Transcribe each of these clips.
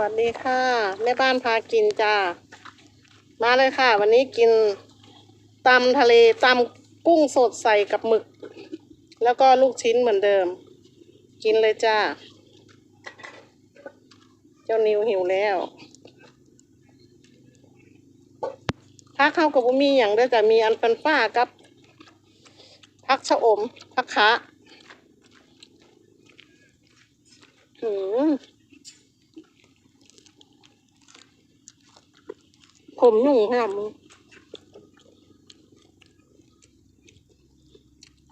วัสดีค่ะ แม่บ้านพากินจ้ามาเลยค่ะ วันนี้กินตำทะเลตำกุ้งสดใส่กับหมึก แล้วก็ลูกชิ้นเหมือนเดิม กินเลยจ้า เจ้านิวหิวแล้วพักเข้ากับบุมีอย่างเด้อแต่มีอันเป็นฝ้ากับพักชะอมพักคะอืม ผมหนุ่งขนาดมึง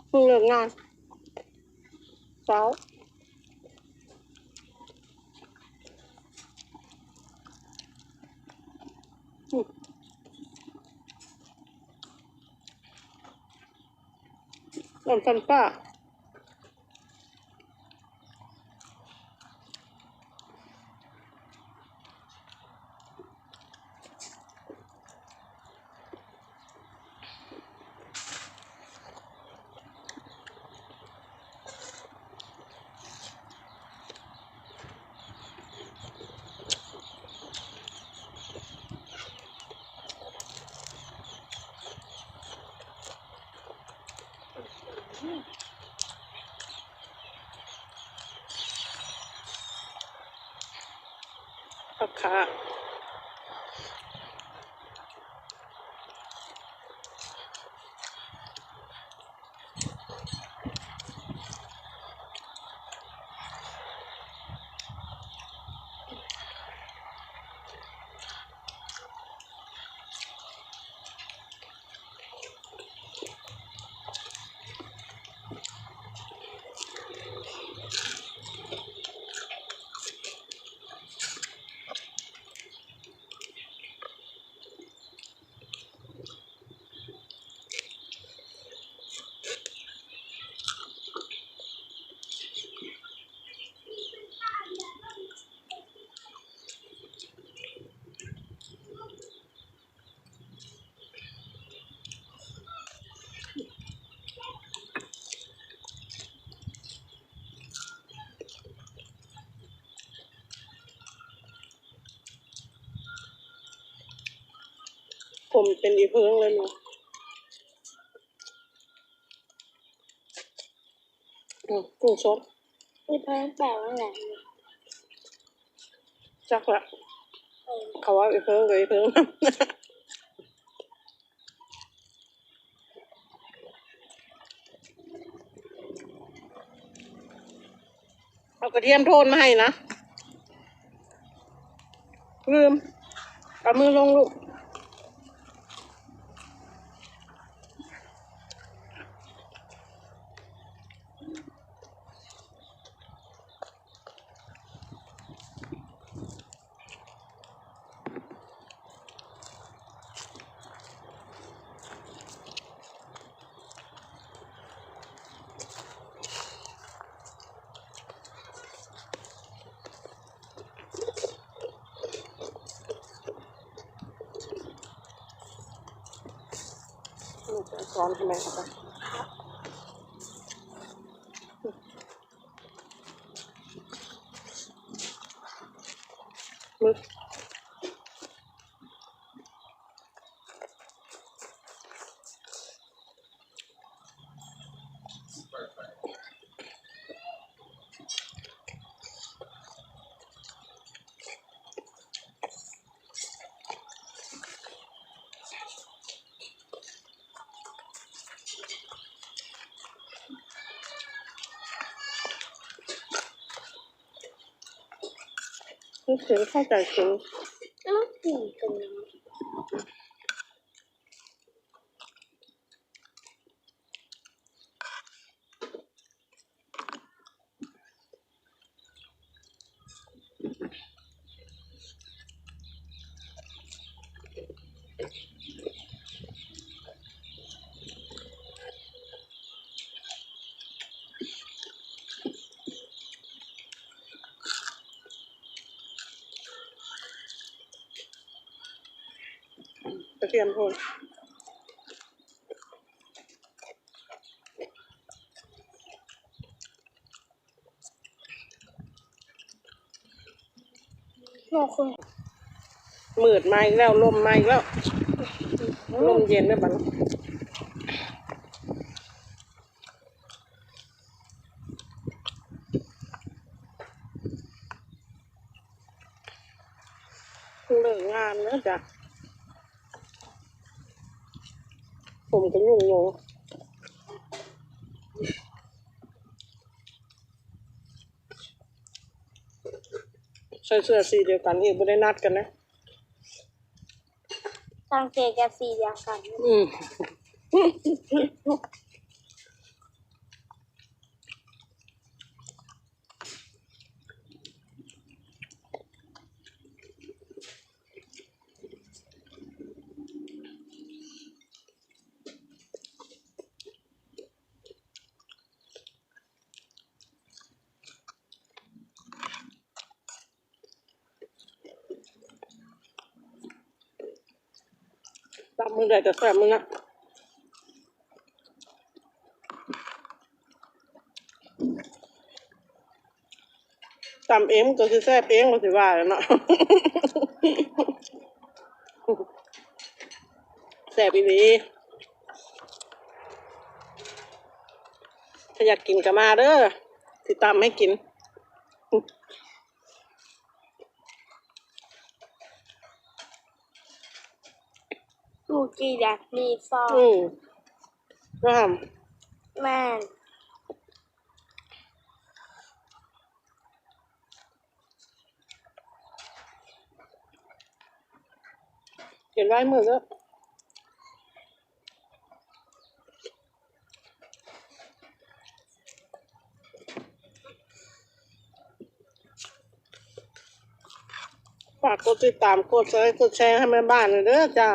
เพิ่งเลิกงานเช้าอืมน้ำฟันป้า ผั ผมเป็นอีเพิงเลยมึงอืมกุ้งสดมีเพิ่มแปลว่าอะไรจักละเออเขาว่าอีเพิงกับอีเพิงเอากระเทียมโทนมาให้นะลืมเอามือลงลูก ลูกจะซ้อนทำไมครับ นึกถึงเข้าใจถึ ก็ต้องกินกันนะกระเทียมโทนโน่คุณมืดมาอีกแล้ว ลมมาอีกแล้ว ลมเย็นด้วยบัดนี้เลิกงานแล้วจ้ะ ผมก็ยุ่งอยู่ใส่เสื้อสีเดียวกันอีกไม่ได้นัดกันนะตั้งเจกับสีเดียวกัน อืม มมือได้แต่แสบมือนะตำเองก็คือแซ่บเองก็สิว่าแล้วเนาะแซ่บอีหลีถ้าอยากกินก็มาเด้อสิตำให้กิน ลู กจีอยากมีฟองอืมนะแม่นเขียนไว้มือแล้วฝากกดติดตามกดไลค์กดแชร์ให้แม่บ้านหน่อยเด้อจ้า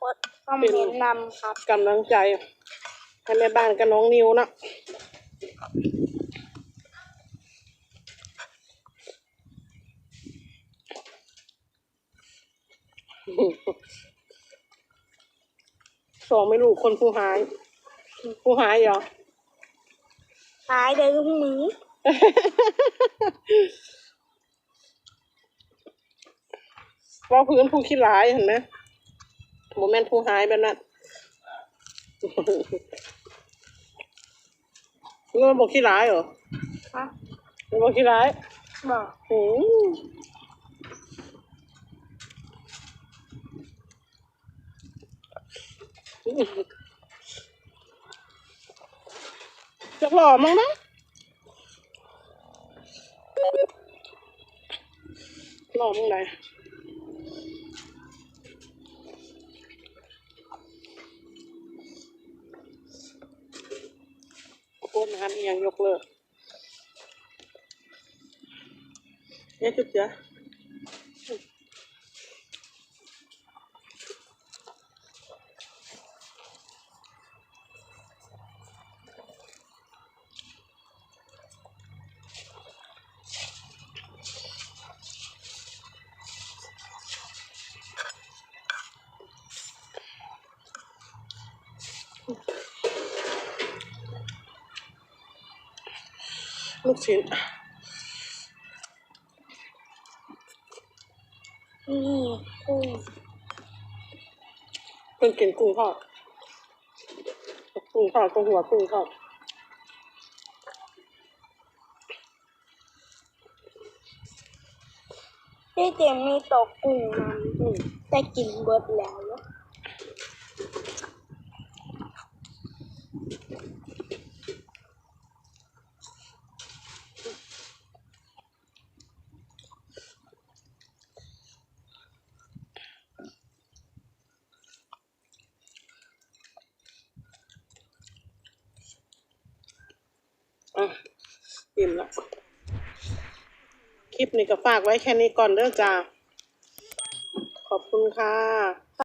กดคอม เมนต์นำครับกำลังใจให้แม่บ้านกับน้องนิวนะสองไม่รู้คนผู้หาย ผู้หายเหรอหายเดินลูกหมีว่าพื้นผู้ขี้ร้ายเห็นไหม โมเมนต์ผู้หายแบบนั้นนี่มันบอกขี้ร้ายเหรอฮะมันบอกขี้ร้ายบอกอืมจะหล่อมั้งนะหล่อมั้งไหน โอ้น้ำอีหยังยกเลิกเนี่ยจุดจ้ะ ลูกชิ้นนี่กุ้งเพิ่งกินกุ้งทอดกุ้งทอดกุ้งหัวกุ้งทอดที่เจมมีตกกุ้งมันอืมแต่กินเบิดแล้ว อิ่มละคลิปนี้ก็ฝากไว้แค่นี้ก่อนเด้อจ้าขอบคุณค่ะ